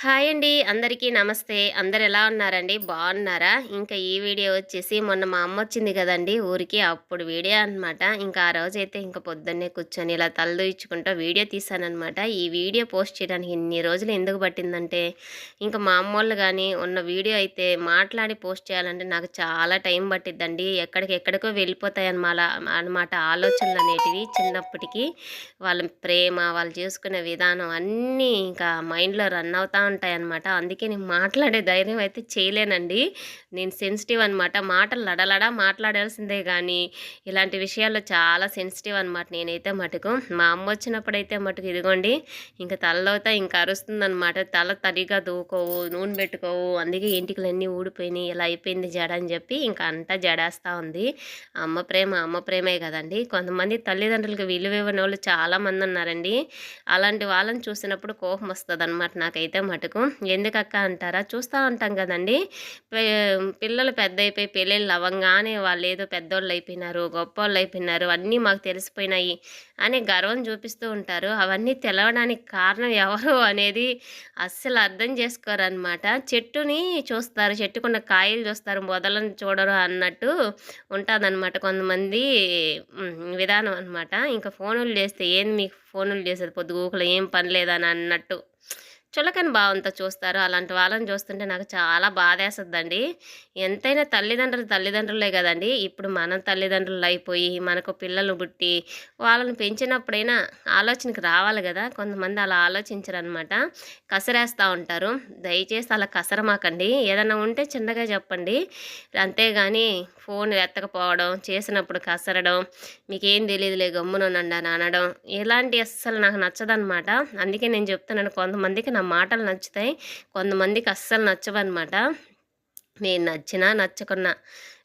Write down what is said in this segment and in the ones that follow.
Hi అండి. అందరికీ నమస్తే. అందరు ఎలా ఉన్నారండి? బాగున్నారా? ఇంకా ఈ వీడియో వచ్చేసి మొన్న మా అమ్మ వచ్చింది కదండి ఊరికి. అప్పుడు వీడియో అనమాట ఇంకా ఆ రోజు అయితే ఇంకా పొద్దున్నే కూర్చొని ఇలా తలదూయించుకుంటూ వీడియో తీసానమాట ఈ వీడియో పోస్ట్ చేయడానికి ఇన్ని రోజులు ఎందుకు పట్టిందంటే ఇంకా మా అమ్మోళ్ళు కానీ ఉన్న వీడియో అయితే మాట్లాడి పోస్ట్ చేయాలంటే నాకు చాలా టైం పట్టిద్దండి. ఎక్కడికి ఎక్కడికో వెళ్ళిపోతాయి అనమాట అనమాట ఆలోచనలు అనేటివి చిన్నప్పటికీ. వాళ్ళ ప్రేమ వాళ్ళు చేసుకునే విధానం అన్నీ ఇంకా మైండ్లో రన్ అవుతా ఉంటాయన్నమాట. అందుకే నేను మాట్లాడే ధైర్యం అయితే చేయలేనండి. నేను సెన్సిటివ్ అనమాట మాటలు లడలడా మాట్లాడాల్సిందే కానీ ఇలాంటి విషయాల్లో చాలా సెన్సిటివ్ అనమాట నేనైతే మటుకు. మా అమ్మ వచ్చినప్పుడైతే మటుకు ఇదిగోండి ఇంకా తలలోతా ఇంకా అరుస్తుందనమాట తల తడిగా దూకోవు నూనె పెట్టుకోవు. అందుకే ఇంటికలన్నీ ఊడిపోయినాయి. ఇలా అయిపోయింది జడ అని చెప్పి ఇంకా అంతా జడేస్తూ ఉంది. అమ్మ ప్రేమ అమ్మ ప్రేమే కదండి. కొంతమంది తల్లిదండ్రులకు విలువ ఇవ్వని వాళ్ళు చాలామంది ఉన్నారండి. అలాంటి వాళ్ళని చూసినప్పుడు కోపం వస్తుంది అనమాట నాకైతే మటుకు. ఎందుకక్క అంటారా? చూస్తూ ఉంటాం కదండి. పిల్లలు పెద్ద అయిపోయి పెళ్ళిళ్ళు అవ్వగానే వాళ్ళు ఏదో పెద్దోళ్ళు అయిపోయినారు గొప్పోళ్ళు అయిపోయినారు అన్నీ మాకు తెలిసిపోయినాయి అనే గర్వం చూపిస్తూ ఉంటారు. అవన్నీ తెలవడానికి కారణం ఎవరు అనేది అస్సలు అర్థం చేసుకోరనమాట చెట్టుని చూస్తారు చెట్టుకున్న కాయలు చూస్తారు మొదలను చూడరు అన్నట్టు ఉంటుందన్నమాట కొంతమంది విధానం అనమాట ఇంకా ఫోనులు చేస్తే ఏంది మీకు ఫోనులు చేసేది? పొద్దుగూకులు ఏం పని లేదని అన్నట్టు. చులకని భావంతో చూస్తారు. అలాంటి వాళ్ళని చూస్తుంటే నాకు చాలా బాధేస్తుందండి. ఎంతైనా తల్లిదండ్రులు తల్లిదండ్రులే కదండి. ఇప్పుడు మనం తల్లిదండ్రులు అయిపోయి మనకు పిల్లలు పుట్టి వాళ్ళని పెంచినప్పుడైనా ఆలోచనకి రావాలి కదా. కొంతమంది అలా ఆలోచించరనమాట. కసరేస్తూ ఉంటారు. దయచేసి అలా కసరమాకండి. ఏదైనా ఉంటే చిన్నగా చెప్పండి. అంతేగాని ఫోన్ ఎత్తకపోవడం చేసినప్పుడు కసరడం మీకేం తెలియదులే గమ్మునండి అని అనడం ఇలాంటి అస్సలు నాకు నచ్చదనమాట. అందుకే నేను చెప్తున్నాను కొంతమందికి నా మాటలు నచ్చుతాయి. కొంతమందికి అస్సలు నచ్చవన్నమాట. నేను నచ్చినా నచ్చకున్నా.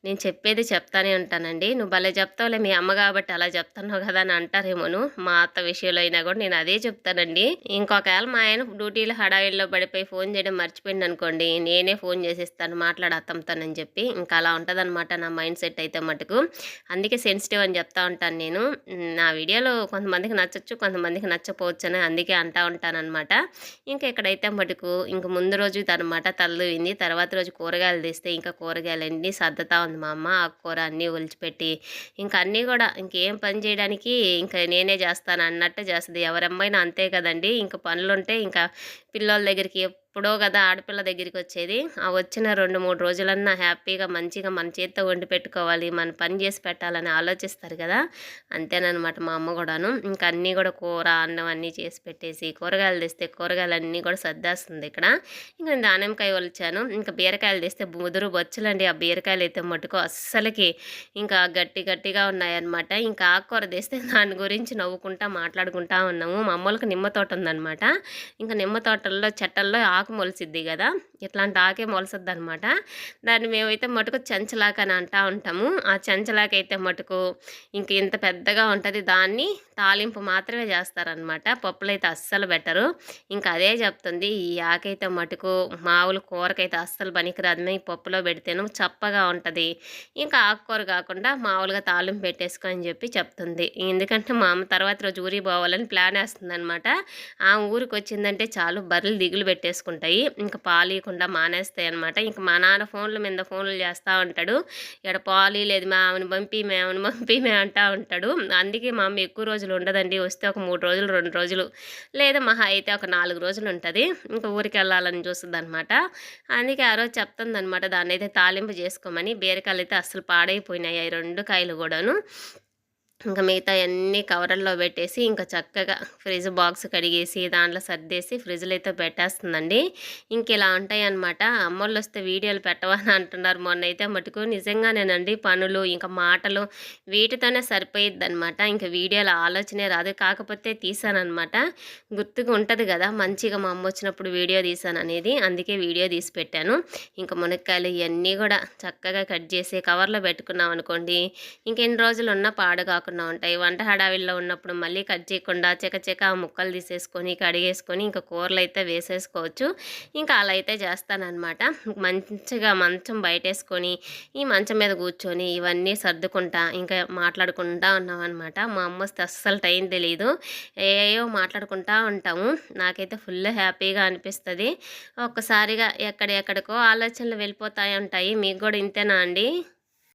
నేను చెప్పేది చెప్తానే ఉంటానండి. నువ్వు భలే చెప్తావులే మీ అమ్మ కాబట్టి అలా చెప్తున్నావు కదా అని అంటారేమోను. మా అత్త విషయంలో అయినా కూడా నేను అదే చెప్తానండి. ఇంకొకవేళ మా ఆయన డ్యూటీలో హడావిల్లో పడిపోయి ఫోన్ చేయడం మర్చిపోయింది అనుకోండి నేనే ఫోన్ చేసేస్తాను మాట్లాడు అత్తంతానని చెప్పి. ఇంకా అలా ఉంటుందన్నమాట నా మైండ్ సెట్ అయితే మటుకు. అందుకే సెన్సిటివ్ అని చెప్తా ఉంటాను నేను. నా వీడియోలో కొంతమందికి నచ్చచ్చు కొంతమందికి నచ్చపోవచ్చు అని అందుకే అంటా ఉంటానన్నమాట. ఇంకా ఇక్కడైతే మటుకు ఇంక ముందు రోజు అనమాట తల్లువింది తర్వాత రోజు కూరగాయలు తీస్తే ఇంకా కూరగాయలన్నీ సర్దుతా ఉంది మా అమ్మ ఆకుకూర అన్నీ ఒలిచిపెట్టి. ఇంకా అన్నీ కూడా ఇంకేం పని చేయడానికి ఇంకా నేనే చేస్తాను అన్నట్టు చేస్తుంది. ఎవరమ్మైనా అంతే కదండి. ఇంకా పనులుంటే ఇంకా పిల్లల దగ్గరికి ఎప్పుడో కదా ఆడపిల్ల దగ్గరికి వచ్చేది. ఆ వచ్చిన రెండు మూడు రోజులన్నా హ్యాపీగా మంచిగా మన చేత్తో వండి పెట్టుకోవాలి మన పని చేసి పెట్టాలని ఆలోచిస్తారు కదా. అంతేనమాట మా అమ్మ కూడాను. ఇంకా అన్నీ కూడా కూర అన్నం అన్నీ చేసి పెట్టేసి కూరగాయలు తెస్తే కూరగాయలు అన్నీ కూడా సర్దేస్తుంది ఇక్కడ. ఇంకా నేను దానిమ్మకాయ వలిచాను ఇంకా బీరకాయలు తెస్తే ముదురు బొచ్చులండి. ఆ బీరకాయలు అయితే మటుకు అస్సలకి ఇంకా గట్టి గట్టిగా ఉన్నాయన్నమాట. ఇంకా ఆకుకూర తెస్తే దాని గురించి నవ్వుకుంటా మాట్లాడుకుంటా ఉన్నాము. మా అమ్మలకు నిమ్మ తోట ఉందన్నమాట. ఇంకా నిమ్మ తోటల్లో చెట్టల్లో ఆకు ఆకు మొలిసిద్ది కదా? ఇట్లాంటి ఆకే మొలసద్ది అనమాట దాన్ని మేమైతే మటుకు చెంచలాక అని అంటూ ఉంటాము. ఆ చెంచలాక అయితే మటుకు ఇంక ఇంత పెద్దగా ఉంటుంది దాన్ని తాలింపు మాత్రమే చేస్తారనమాట పప్పులు అయితే అస్సలు బెటరు ఇంకా అదే చెప్తుంది ఈ ఆకైతే మటుకు మామూలు కూరకైతే అస్సలు పనికిరాదు. మేము పప్పులో పెడితేను చప్పగా ఉంటుంది. ఇంకా ఆకుకూర కాకుండా మామూలుగా తాలింపు పెట్టేసుకొని చెప్పి చెప్తుంది. ఎందుకంటే మా అమ్మ తర్వాత రోజు ఊరికి పోవాలని ప్లాన్ వేస్తుంది అనమాట ఆ ఊరికి వచ్చిందంటే చాలు బర్రెలు దిగులు పెట్టేసుకుంటాం ఉంటాయి. ఇంకా పాలీయకుండా మానేస్తాయి అనమాట ఇంకా మా నాన్న ఫోన్ల మీద ఫోన్లు చేస్తూ ఉంటాడు. ఇక్కడ పాలి లేదు మా ఆమెను పంపి మేమని పంపి మే అంటూ ఉంటాడు. అందుకే మా అమ్మ ఎక్కువ రోజులు ఉండదండి. వస్తే ఒక మూడు రోజులు రెండు రోజులు లేదా మహా అయితే ఒక నాలుగు రోజులు ఉంటుంది. ఇంకా ఊరికి వెళ్ళాలని చూస్తుంది అనమాట అందుకే ఆ రోజు చెప్తుంది అనమాట దాన్ని అయితే తాలింపు చేసుకోమని బీరకాయలు అయితే అస్సలు పాడైపోయినాయి రెండు కాయలు కూడాను. ఇంకా మిగతా అన్నీ కవర్లలో పెట్టేసి ఇంకా చక్కగా ఫ్రిడ్జ్ బాక్స్ కడిగేసి దాంట్లో సర్దేసి ఫ్రిడ్జ్లో అయితే పెట్టేస్తుందండి. ఇంక ఇలా ఉంటాయన్నమాట. అమ్మోళ్ళు వస్తే వీడియోలు పెట్టవని అంటున్నారు. మొన్న అయితే మటుకు నిజంగానేనండి పనులు ఇంకా మాటలు వీటితోనే సరిపోయిద్ది అనమాట ఇంకా వీడియోల ఆలోచనే రాదు. కాకపోతే తీసానమాట గుర్తుగా ఉంటుంది కదా మంచిగా మా అమ్మ వచ్చినప్పుడు వీడియో తీసాను అనేది అందుకే వీడియో తీసి పెట్టాను. ఇంకా మునక్కాయలు ఇవన్నీ కూడా చక్కగా కట్ చేసి కవర్లో పెట్టుకున్నాం అనుకోండి ఇంకెన్ని రోజులు ఉన్నా పాడు కాకుండా ఉంటాయి. వంట హడావిల్లో ఉన్నప్పుడు మళ్ళీ కట్ చేయకుండా చకచక ముక్కలు తీసేసుకొని కడిగేసుకొని ఇంకా కూరలు అయితే వేసేసుకోవచ్చు. ఇంకా అలా అయితే చేస్తానన్నమాట. మంచిగా మంచం బయటేసుకొని ఈ మంచం మీద కూర్చొని ఇవన్నీ సర్దుకుంటా ఇంకా మాట్లాడుకుంటా ఉన్నాం అనమాట మా అమ్మ వస్తే అస్సలు టైం తెలియదు ఏయో మాట్లాడుకుంటా ఉంటాము. నాకైతే ఫుల్ హ్యాపీగా అనిపిస్తుంది. ఒక్కసారిగా ఎక్కడెక్కడికో ఆలోచనలు వెళ్ళిపోతాయి ఉంటాయి. మీకు కూడా ఇంతేనా అండి?